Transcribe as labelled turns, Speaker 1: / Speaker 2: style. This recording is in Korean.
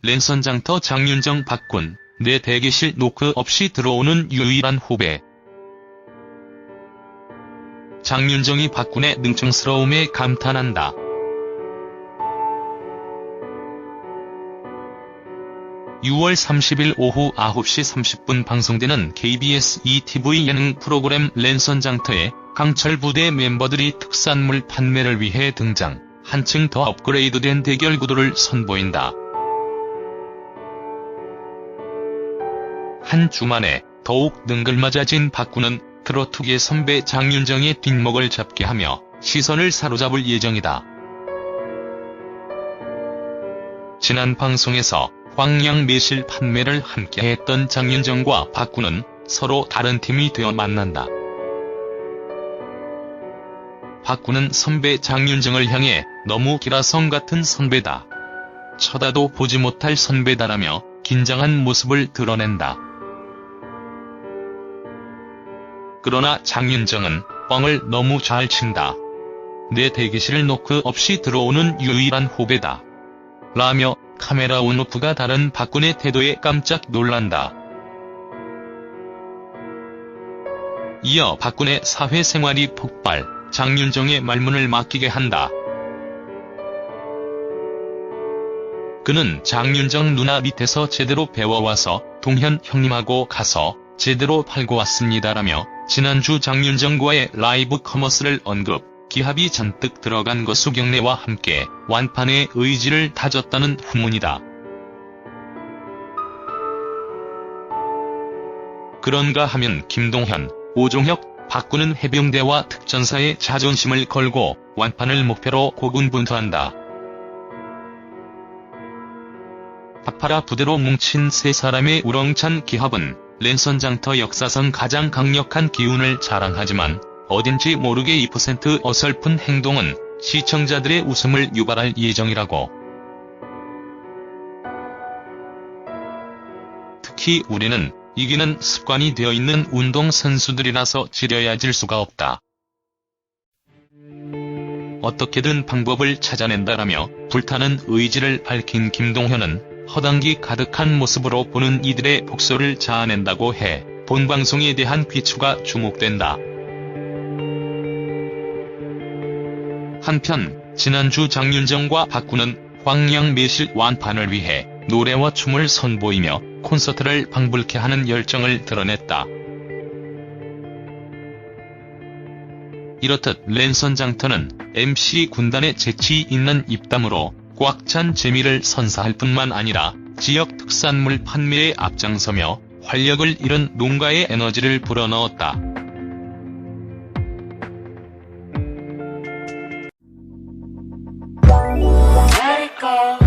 Speaker 1: 랜선 장터 장윤정 박군, 내 대기실 노크 없이 들어오는 유일한 후배. 장윤정이 박군의 능청스러움에 감탄한다. (6월 30일) 오후 9시 30분 방송되는 KBS ETV 예능 프로그램 랜선 장터에 강철 부대 멤버들이 특산물 판매를 위해 등장, 한층 더 업그레이드된 대결 구도를 선보인다. 한 주 만에 더욱 능글맞아진 박군은 트로트계 선배 장윤정의 뒷목을 잡게 하며 시선을 사로잡을 예정이다. 지난 방송에서 황양 매실 판매를 함께했던 장윤정과 박군은 서로 다른 팀이 되어 만난다. 박군은 선배 장윤정을 향해 너무 기라성 같은 선배다. 쳐다도 보지 못할 선배다라며 긴장한 모습을 드러낸다. 그러나 장윤정은 뻥을 너무 잘 친다. 내 대기실 노크 없이 들어오는 유일한 후배다. 라며 카메라 온오프가 다른 박군의 태도에 깜짝 놀란다. 이어 박군의 사회생활이 폭발, 장윤정의 말문을 막히게 한다. 그는 장윤정 누나 밑에서 제대로 배워와서 동현 형님하고 가서 제대로 팔고 왔습니다라며 지난주 장윤정과의 라이브 커머스를 언급, 기합이 잔뜩 들어간 것수 경례와 함께 완판의 의지를 다졌다는 후문이다. 그런가 하면 김동현, 오종혁, 박구는 해병대와 특전사의 자존심을 걸고 완판을 목표로 고군분투한다. 파파라 부대로 뭉친 세 사람의 우렁찬 기합은 랜선 장터 역사상 가장 강력한 기운을 자랑하지만 어딘지 모르게 2% 어설픈 행동은 시청자들의 웃음을 유발할 예정이라고. 특히 우리는 이기는 습관이 되어 있는 운동 선수들이라서 지려야 질 수가 없다. 어떻게든 방법을 찾아낸다라며 불타는 의지를 밝힌 김동현은 허당기 가득한 모습으로 보는 이들의 복소를 자아낸다고 해 본방송에 대한 귀추가 주목된다. 한편 지난주 장윤정과 박구는 황양 매실 완판을 위해 노래와 춤을 선보이며 콘서트를 방불케 하는 열정을 드러냈다. 이렇듯 랜선 장터는 MC 군단의 재치 있는 입담으로 꽉 찬 재미를 선사할 뿐만 아니라 지역 특산물 판매에 앞장서며 활력을 잃은 농가의 에너지를 불어넣었다. go.